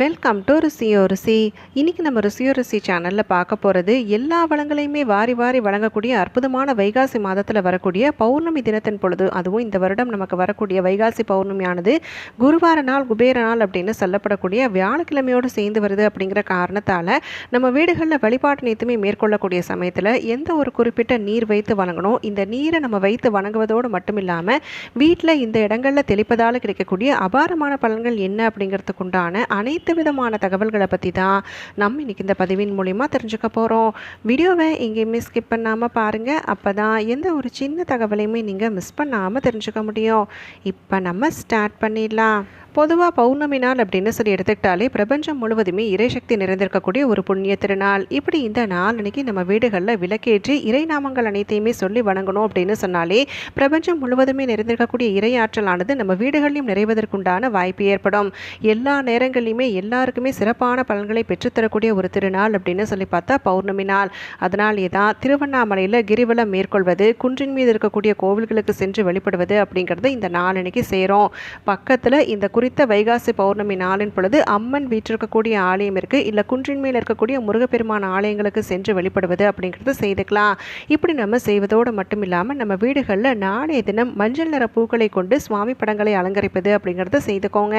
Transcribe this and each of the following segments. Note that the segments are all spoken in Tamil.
வெல்கம் டு ருசியோ ருசி இன்றைக்கி நம்ம ருசியோ ருசி சேனலில் பார்க்க போகிறது எல்லா வளங்களையுமே வாரி வாரி வழங்கக்கூடிய அற்புதமான வைகாசி மாதத்தில் வரக்கூடிய பௌர்ணமி தினத்தின் பொழுது அதுவும் இந்த வருடம் நமக்கு வரக்கூடிய வைகாசி பௌர்ணமியானது குருவார நாள் குபேர நாள் அப்படின்னு சொல்லப்படக்கூடிய வியாழக்கிழமையோடு சேர்ந்து வருது அப்படிங்கிற காரணத்தால் நம்ம வீடுகளில் வழிபாட்டு நேத்துமே மேற்கொள்ளக்கூடிய சமயத்தில் எந்த ஒரு குறிப்பிட்ட நீர் வைத்து வணங்கணும் இந்த நீரை நம்ம வைத்து வணங்குவதோடு மட்டும் இல்லாமல் வீட்டில் இந்த இடங்களில் தெளிப்பதால் கிடைக்கக்கூடிய அபாரமான பலன்கள் என்ன அப்படிங்கிறதுக்கு உண்டான அனைத்து விதமான தகவல்களை பற்றி தான் நம்ம இன்னைக்கு இந்த பதிவின் மூலிமா தெரிஞ்சுக்க போகிறோம் வீடியோவை எங்கேயுமே ஸ்கிப் பண்ணாமல் பாருங்கள் அப்போ தான் எந்த ஒரு சின்ன தகவலையுமே நீங்கள் மிஸ் பண்ணாமல் தெரிஞ்சுக்க முடியும். இப்போ நம்ம ஸ்டார்ட் பண்ணிடலாம். பொதுவாக பௌர்ணமி நாள் அப்படின்னு சொல்லி எடுத்துக்கிட்டாலே பிரபஞ்சம் முழுவதுமே இறைசக்தி நிறைந்திருக்கக்கூடிய ஒரு புண்ணிய திருநாள். இப்படி இந்த நாள் அன்னைக்கு நம்ம வீடுகளில் விளக்கேற்றி இறை நாமங்கள் அனைத்தையுமே சொல்லி வணங்கணும் அப்படின்னு சொன்னாலே பிரபஞ்சம் முழுவதுமே நிறைந்திருக்கக்கூடிய இறை ஆற்றலானது நம்ம வீடுகளிலும் நிறைவதற்குண்டான வாய்ப்பு ஏற்படும். எல்லா நேரங்களிலுமே எல்லாருக்குமே சிறப்பான பலன்களை பெற்றுத்தரக்கூடிய ஒரு திருநாள் அப்படின்னு சொல்லி பார்த்தா பௌர்ணமி நாள். அதனாலே தான் திருவண்ணாமலையில் கிரிவலம் மேற்கொள்வது குன்றின் மீது இருக்கக்கூடிய கோவில்களுக்கு சென்று வழிபடுவது அப்படிங்கிறது இந்த நாள் அன்னைக்கு சேரும். பக்கத்தில் இந்த குறித்த வைகாசி பௌர்ணமி நாளின் பொழுது அம்மன் வீற்றிருக்கக்கூடிய ஆலயம் இருக்குது இல்லை குன்றின் மேல் இருக்கக்கூடிய முருகப்பெருமான் ஆலயங்களுக்கு சென்று வழிபடுவது அப்படிங்கிறது செய்துக்கலாம். இப்படி நம்ம செய்வதோடு மட்டும் இல்லாமல் நம்ம வீடுகளில் நாளைய தினம் மஞ்சள் நிற பூக்களை கொண்டு சுவாமி படங்களை அலங்கரிப்பது அப்படிங்கிறத செய்துக்கோங்க.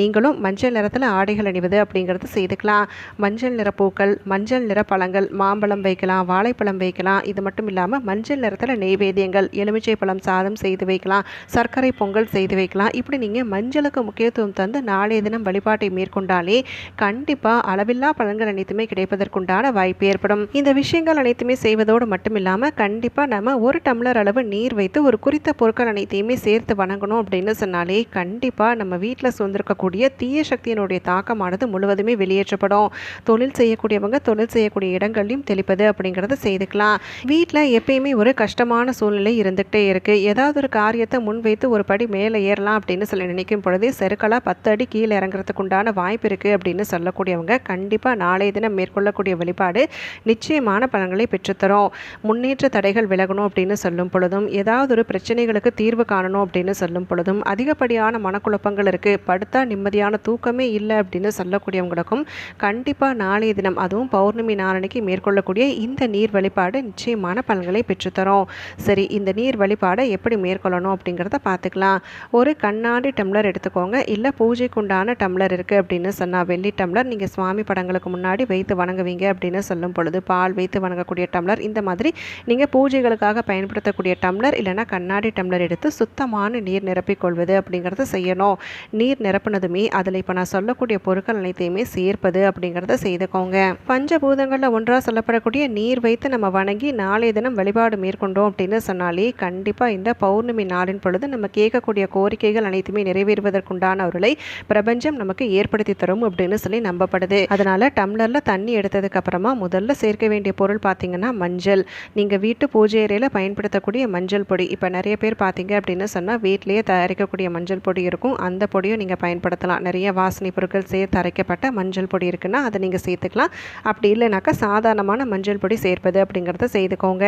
நீங்களும் மஞ்சள் நிறத்தில் ஆடைகள் அணிவது அப்படிங்கிறது செய்துக்கலாம். மஞ்சள் நிற பூக்கள் மஞ்சள் நிற பழங்கள் மாம்பழம் வைக்கலாம் வாழைப்பழம் வைக்கலாம். இது மட்டும் இல்லாமல் மஞ்சள் நிறத்தில் நெய்வேத்தியங்கள் எலுமிச்சை பழம் சாதம் செய்து வைக்கலாம் சர்க்கரை பொங்கல் செய்து வைக்கலாம். இப்படி நீங்கள் மஞ்சளுக்கு முக்கியத்துவம் தந்து நாளைய தினம் வழிபாட்டை மேற்கொண்டாலே கண்டிப்பாக அளவில்லா பலன்கள் அனைத்துமே கிடைப்பதற்குண்டான வாய்ப்பு ஏற்படும். இந்த விஷயங்கள் அனைத்துமே செய்வதோடு மட்டும் இல்லாமல் கண்டிப்பாக நம்ம ஒரு டம்ளர் அளவு நீர் வைத்து ஒரு குறித்த பொருட்கள் அனைத்தையுமே சேர்த்து வணங்கணும் அப்படின்னு சொன்னாலே கண்டிப்பாக நம்ம வீட்டில் சுந்திருக்கக்கூடிய தீய சக்தியினுடைய தாக்கமானது முழுவதுமே வெளியேற்றப்படும். தொழில் செய்யக்கூடியவங்க தொழில் செய்யக்கூடிய இடங்கள்லையும் தெளிப்பது அப்படிங்கிறத செய்துக்கலாம். வீட்டில் எப்பயுமே ஒரு கஷ்டமான சூழ்நிலை இருந்துகிட்டே இருக்குது ஏதாவது ஒரு காரியத்தை முன்வைத்து ஒரு படி மேலே ஏறலாம் அப்படின்னு சொல்லி நினைக்கும் பொழுதே செருக்கலாக பத்து அடி கீழே இறங்குறதுக்கு உண்டான வாய்ப்பு இருக்குது அப்படின்னு சொல்லக்கூடியவங்க கண்டிப்பாக நாளைய தினம் மேற்கொள்ளக்கூடிய வழிபாடு நிச்சயமான பலன்களை பெற்றுத்தரும். முன்னேற்ற தடைகள் விலகணும் அப்படின்னு சொல்லும் பொழுதும் ஏதாவது ஒரு பிரச்சனைகளுக்கு தீர்வு காணணும் அப்படின்னு சொல்லும் பொழுதும் அதிகப்படியான மனக்குழப்பங்கள் இருக்குது படுத்தா நிம்மதியான தூக்கமே இல்லை அப்படின்னு சொல்லக்கூடியவங்களுக்கும் கண்டிப்பாக நாளைய தினம் அதுவும் பௌர்ணமி நாளனைக்கு மேற்கொள்ளக்கூடிய இந்த நீர் வழிபாடு நிச்சயமான பலன்களை பெற்றுத்தரும். சரி இந்த நீர் வழிபாடை எப்படி மேற்கொள்ளணும் அப்படிங்கிறத பார்த்துக்கலாம். ஒரு கண்ணாடி டம்ளர் எடுத்துக்கோங்க. இல்லை பூஜைக்குண்டான டம்ளர் இருக்குது அப்படின்னு சொன்னால் வெள்ளி டம்ளர் நீங்கள் சுவாமி படங்களுக்கு முன்னாடி வைத்து வணங்குவீங்க அப்படின்னு சொல்லும் பொழுது பால் வைத்து வணங்கக்கூடிய டம்ளர் இந்த மாதிரி நீங்கள் பூஜைகளுக்காக பயன்படுத்தக்கூடிய டம்ளர் இல்லைன்னா கண்ணாடி டம்ளர் எடுத்து சுத்தமான நீர் நிரப்பிக்கொள்வது அப்படிங்கிறத செய்யணும். நீர் நிரப்புனதுமே அதில் இப்போ நான் சொல்லக்கூடிய பொருட்கள் அனைத்தையுமே சேர்ப்பது அப்படிங்கிறத செய்துக்கோங்க. பஞ்சபூதங்களில் ஒன்றாக சொல்லப்படக்கூடிய நீர் வைத்து நம்ம வணங்கி நாளைய தினம் வழிபாடு மேற்கொண்டோம் அப்படின்னு சொன்னாலே கண்டிப்பாக இந்த பௌர்ணமி நாளின் பொழுது நம்ம கேட்கக்கூடிய கோரிக்கைகள் அனைத்துமே நிறைவேறுவதற்குண்டான உண்டானவர்களை பிரபஞ்சம் நமக்கு ஏற்படுத்தி தரும் அப்படின்னு சொல்லி நம்பப்படுது. அதனால டம்ளரில் தண்ணி எடுத்ததுக்கு அப்புறமா முதல்ல சேர்க்க வேண்டிய பொருள் பார்த்தீங்கன்னா மஞ்சள். நீங்கள் வீட்டு பூஜை அறையில் பயன்படுத்தக்கூடிய மஞ்சள் பொடி. இப்போ நிறைய பேர் பார்த்தீங்க அப்படின்னு சொன்னால் வீட்டிலேயே தயாரிக்கக்கூடிய மஞ்சள் பொடி இருக்கும். அந்த பொடியும் நீங்கள் பயன்படுத்தலாம். நிறைய வாசனை பொருட்கள் சேர்த்து அரைக்கப்பட்ட மஞ்சள் பொடி இருக்குன்னா அதை நீங்கள் சேர்த்துக்கலாம். அப்படி இல்லைனாக்கா சாதாரணமான மஞ்சள் பொடி சேர்ப்பது அப்படிங்கிறத செய்துக்கோங்க.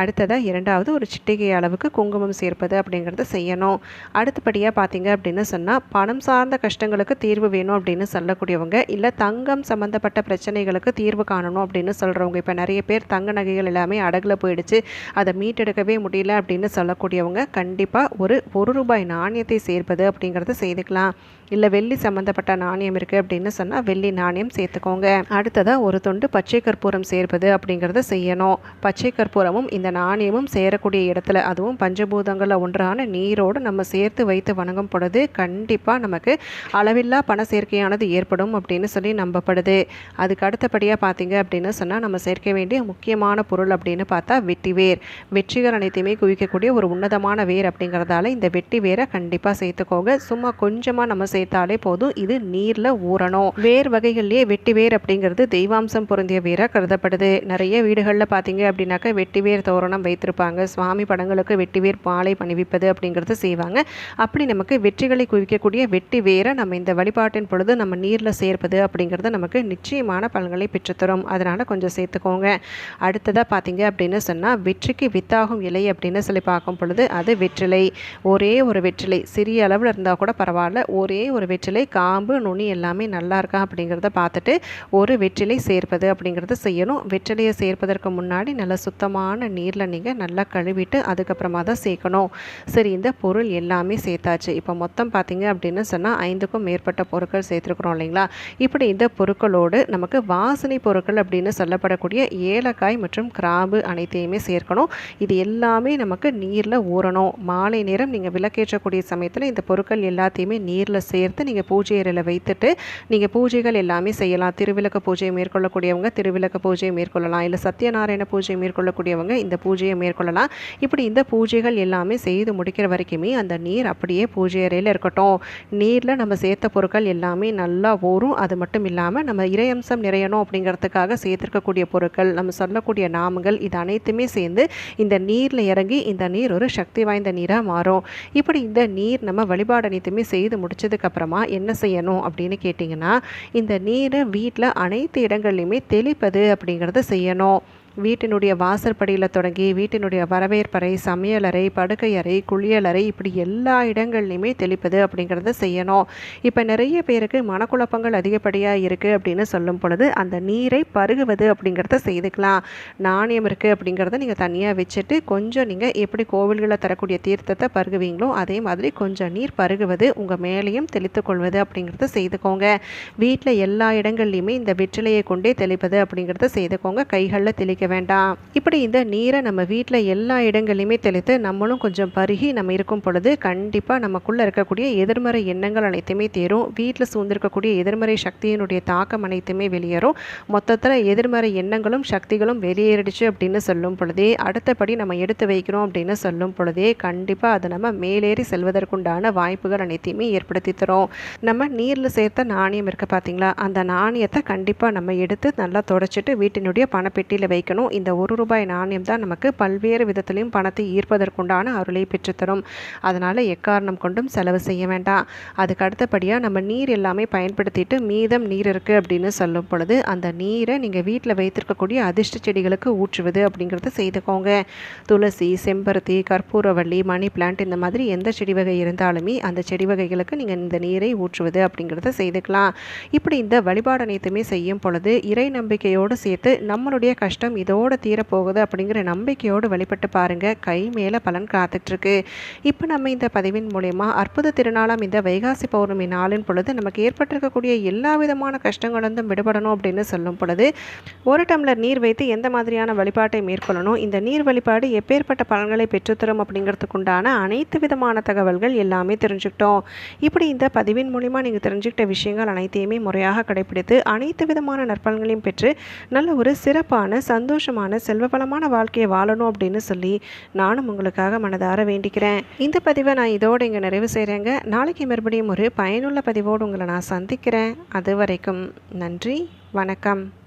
அடுத்ததாக இரண்டாவது ஒரு சிட்டிகை அளவுக்கு குங்குமம் சேர்ப்பது அப்படிங்கிறத செய்யணும். அடுத்தபடியாக பார்த்தீங்க அப்படின்னு சொன்னால் பணம் சார்ந்த கஷ்டங்களுக்கு தீர்வு வேணும் அப்படின்னு சொல்லக்கூடியவங்க இல்லை தங்கம் சம்மந்தப்பட்ட பிரச்சனைகளுக்கு தீர்வு காணணும் அப்படின்னு சொல்கிறவங்க இப்போ நிறைய பேர் தங்க நகைகள் எல்லாமே அடகுல போயிடுச்சு. அதை மீட்டெடுக்கவே முடியல அப்படின்னு சொல்லக்கூடியவங்க கண்டிப்பாக ஒரு ஒரு ரூபாய் நாணயத்தை சேர்ப்பது அப்படிங்கிறத செய்துக்கலாம். இல்லை வெள்ளி சம்மந்தப்பட்ட நாணயம் இருக்குது அப்படின்னு சொன்னால் வெள்ளி நாணயம் சேர்த்துக்கோங்க. அடுத்ததாக ஒரு தொண்டு பச்சை கற்பூரம் சேர்ப்பது அப்படிங்கிறத செய்யணும். பச்சை கற்பூரமும் இந்த நாணயமும் சேரக்கூடிய இடத்துல அதுவும் பஞ்சபூதங்களில் ஒன்றான நீரோடு நம்ம சேர்த்து வைத்து வணங்கும் பொழுது கண்டிப்பாக நமக்கு அளவில்லா பண சேர்க்கையானது ஏற்படும் அப்படின்னு சொல்லி நம்பப்படுது. அதுக்கு அடுத்தபடியாக பார்த்தீங்க அப்படின்னு சொன்னால் நம்ம சேர்க்க வேண்டிய முக்கியமான பொருள் அப்படின்னு பார்த்தா வெட்டி வேர். வெற்றிகள் அனைத்தையுமே குவிக்கக்கூடிய ஒரு உன்னதமான வேர் அப்படிங்கிறதால இந்த வெட்டி வேரை கண்டிப்பாக சேர்த்துக்கோங்க. சும்மா கொஞ்சமாக நம்ம சேர்த்தாலே போதும். இது நீரில் ஊறணும். வேர் வகைகள்லேயே வெட்டி வேர் அப்படிங்கிறது தெய்வாம்சம் பொருந்திய வேராக கருதப்படுது. நிறைய வீடுகளில் பார்த்தீங்க அப்படின்னாக்கா வெட்டி வேர் தோரணம் வைத்திருப்பாங்க. சுவாமி படங்களுக்கு வெட்டி வேர் பாலை பணிவிப்பது அப்படிங்கிறது செய்வாங்க. அப்படி நமக்கு வெற்றிகளை குவிக்கக்கூடிய வெட்டி வேரை நம்ம இந்த வழிபாட்டின் பொழுது நம்ம நீரில் சேர்ப்பது அப்படிங்கிறது நமக்கு நிச்சயமான பலன்களை பெற்றுத்தரும். அதனால் கொஞ்சம் சேர்த்துக்கோங்க. அடுத்ததாக பார்த்தீங்க அப்படின்னு சொன்னால் வெற்றிக்கு வித்தாகும் இலை அப்படின்னு சொல்லி பார்க்கும் பொழுது அது வெற்றிலை. ஒரே ஒரு வெற்றிலை. சிறிய அளவில் இருந்தால் கூட பரவாயில்ல. ஒரே ஒரு வெற்றிலை காம்பு நுனி எல்லாமே நல்லா இருக்கா அப்படிங்கிறத பார்த்துட்டு ஒரு வெற்றிலை சேர்ப்பது அப்படிங்கிறத செய்யணும். வெற்றிலையை சேர்ப்பதற்கு முன்னாடி நல்லா சுத்தமான நீரில் நீங்கள் நல்லா கழுவிட்டு அதுக்கப்புறமா தான் சேர்க்கணும். சரி இந்த பொருள் எல்லாமே சேர்த்தாச்சு. இப்போ மொத்தம் பார்த்தீங்க அப்படின்னு சொன்னால் ஐந்துக்கும் மேற்பட்ட பொருட்கள் சேர்த்துருக்குறோம் இல்லைங்களா? இப்படி இந்த பொருட்களோடு நமக்கு வாசனை பொருட்கள் அப்படின்னு சொல்லப்படக்கூடிய ஏலக்காய் மற்றும் கிராம்பு அனைத்தையுமே சேர்க்கணும். இது எல்லாமே நமக்கு நீரில் ஊறணும். மாலை நேரம் நீங்கள் விளக்கேற்றக்கூடிய சமயத்தில் இந்த பொருட்கள் எல்லாத்தையுமே நீரில் சேர்த்து நீங்கள் பூஜை அறையில் வைத்துட்டு நீங்கள் பூஜைகள் எல்லாமே செய்யலாம். திருவிளக்கு பூஜையை மேற்கொள்ளக்கூடியவங்க திருவிளக்கு பூஜையை மேற்கொள்ளலாம். இல்லை சத்யநாராயண பூஜையை மேற்கொள்ளக்கூடியவங்க இந்த பூஜையை மேற்கொள்ளலாம். இப்படி இந்த பூஜைகள் எல்லாமே செய்து முடிக்கிற வரைக்குமே அந்த நீர் அப்படியே பூஜை அறையில் இருக்கட்டும். நீரில் நம்ம சேர்த்த பொருட்கள் எல்லாமே நல்லா ஊறும். அது மட்டும் இல்லாமல் நம்ம இறையம்சம் நிறையணும் அப்படிங்கிறதுக்காக சேர்த்துருக்கக்கூடிய பொருட்கள் நம்ம சொல்லக்கூடிய நாமங்கள் இது அனைத்துமே சேர்ந்து இந்த நீரில் இறங்கி இந்த நீர் ஒரு சக்தி வாய்ந்த நீராக மாறும். இப்படி இந்த நீர் நம்ம வழிபாடு அனைத்துமே செய்து முடிச்சதுக்கப்புறமா என்ன செய்யணும் அப்படின்னு கேட்டிங்கன்னா இந்த நீரை வீட்டில் அனைத்து இடங்கள்லையுமே தெளிப்பது அப்படிங்கிறத செய்யணும். வீட்டினுடைய வாசற்படியில் தொடங்கி வீட்டினுடைய வரவேற்பறை சமையலறை படுக்கையறை குளியலறை இப்படி எல்லா இடங்கள்லையுமே தெளிப்பது அப்படிங்கிறத செய்யணும். இப்போ நிறைய பேருக்கு மனக்குழப்பங்கள் அதிகப்படியாக இருக்குது அப்படின்னு சொல்லும் பொழுது அந்த நீரை பருகுவது அப்படிங்கிறத செய்துக்கலாம். நாணயம் இருக்குது அப்படிங்கிறத நீங்கள் தனியாக வச்சுட்டு கொஞ்சம் நீங்கள் எப்படி கோவில்களில் தரக்கூடிய தீர்த்தத்தை பருகுவீங்களோ அதே மாதிரி கொஞ்சம் நீர் பருகுவது உங்கள் மேலேயும் தெளித்து கொள்வது அப்படிங்கிறத செய்துக்கோங்க. வீட்டில் எல்லா இடங்கள்லையுமே இந்த வெற்றிலையை கொண்டே தெளிப்பது அப்படிங்கிறத செய்துக்கோங்க. கைகளில் தெளிக்க வேண்டாம். இப்படி இந்த நீரை நம்ம வீட்டில் எல்லா இடங்கள்லையுமே தெளித்து நம்மளும் கொஞ்சம் பருகி நம்ம இருக்கும் பொழுது கண்டிப்பாக நமக்குள்ளே இருக்கக்கூடிய எதிர்மறை எண்ணங்கள் அனைத்துமே தேரும். வீட்டில் சூழ்ந்திருக்கக்கூடிய எதிர்மறை சக்தியினுடைய தாக்கம் அனைத்துமே வெளியேறும். மொத்தத்தில் எதிர்மறை எண்ணங்களும் சக்திகளும் வெளியேறிடுச்சு அப்படின்னு சொல்லும் பொழுதே அடுத்தபடி நம்ம எடுத்து வைக்கிறோம் அப்படின்னு சொல்லும் பொழுதே கண்டிப்பாக அது நம்ம மேலேறி செல்வதற்குண்டான வாய்ப்புகள் அனைத்தையுமே ஏற்படுத்தி தரும். நம்ம நீரில் சேர்த்த நாணயம் இருக்குது பார்த்தீங்களா அந்த நாணயத்தை கண்டிப்பாக நம்ம எடுத்து நல்லா தொடச்சிட்டு வீட்டினுடைய பணப்பெட்டியில் வைக்கணும் இந்த ஒரு ரூபாய் நாணயம் தான் நமக்கு பல்வேறு விதத்திலையும் பணத்தை ஈர்ப்பதற்குண்டான அருளை பெற்றுத்தரும். அதனால் எக்காரணம் கொண்டும் செலவு செய்ய வேண்டாம். அதுக்கு அடுத்தபடியாக நம்ம நீர் எல்லாமே பயன்படுத்திட்டு மீதம் நீர் இருக்குது அப்படின்னு சொல்லும் பொழுது அந்த நீரை நீங்கள் வீட்டில் வைத்திருக்கக்கூடிய அதிர்ஷ்ட செடிகளுக்கு ஊற்றுவது அப்படிங்கிறத செய்துக்கோங்க. துளசி செம்பருத்தி கற்பூரவள்ளி மணி பிளான்ட் இந்த மாதிரி எந்த செடி வகை இருந்தாலுமே அந்த செடி வகைகளுக்கு நீங்கள் இந்த நீரை ஊற்றுவது அப்படிங்கிறத செய்துக்கலாம். இப்படி இந்த வழிபாடு அனைத்துமே செய்யும் பொழுது இறை நம்பிக்கையோடு சேர்த்து நம்மளுடைய கஷ்டம் இதோட தீரப்போகுது அப்படிங்கிற நம்பிக்கையோடு வழிபட்டு பாருங்கள் கை மேலே பலன் காத்துட்ருக்கு. இப்போ நம்ம இந்த பதிவின் மூலயமா அற்புத திருநாளாம் இந்த வைகாசி பௌர்ணமி நாளின் பொழுது நமக்கு ஏற்பட்டிருக்கக்கூடிய எல்லா விதமான கஷ்டங்களிலிருந்தும் விடுபடணும் அப்படின்னு சொல்லும் பொழுது ஒரு டம்ளர் நீர் வைத்து எந்த மாதிரியான வழிபாட்டை மேற்கொள்ளணும்? இந்த நீர் வழிபாடு எப்பேற்பட்ட பலன்களை பெற்றுத்தரும் அப்படிங்கிறதுக்குண்டான அனைத்து விதமான தகவல்கள் எல்லாமே தெரிஞ்சுக்கிட்டோம். இப்படி இந்த பதிவின் மூலிமா நீங்கள் தெரிஞ்சுக்கிட்ட விஷயங்கள் அனைத்தையுமே முறையாக கடைபிடித்து அனைத்து விதமான நற்பலன்களையும் பெற்று நல்ல ஒரு சிறப்பான சந்தோஷமான செல்வபலமான வாழ்க்கையை வாழணும் அப்படின்னு சொல்லி நானும் உங்களுக்காக மனதார வேண்டிக்கிறேன். இந்த பதிவை நான் இதோடு இங்கே நிறைவு செய்கிறேங்க நாளைக்கு மறுபடியும் ஒரு பயனுள்ள பதிவோடு உங்களை நான் சந்திக்கிறேன். அது வரைக்கும் நன்றி வணக்கம்.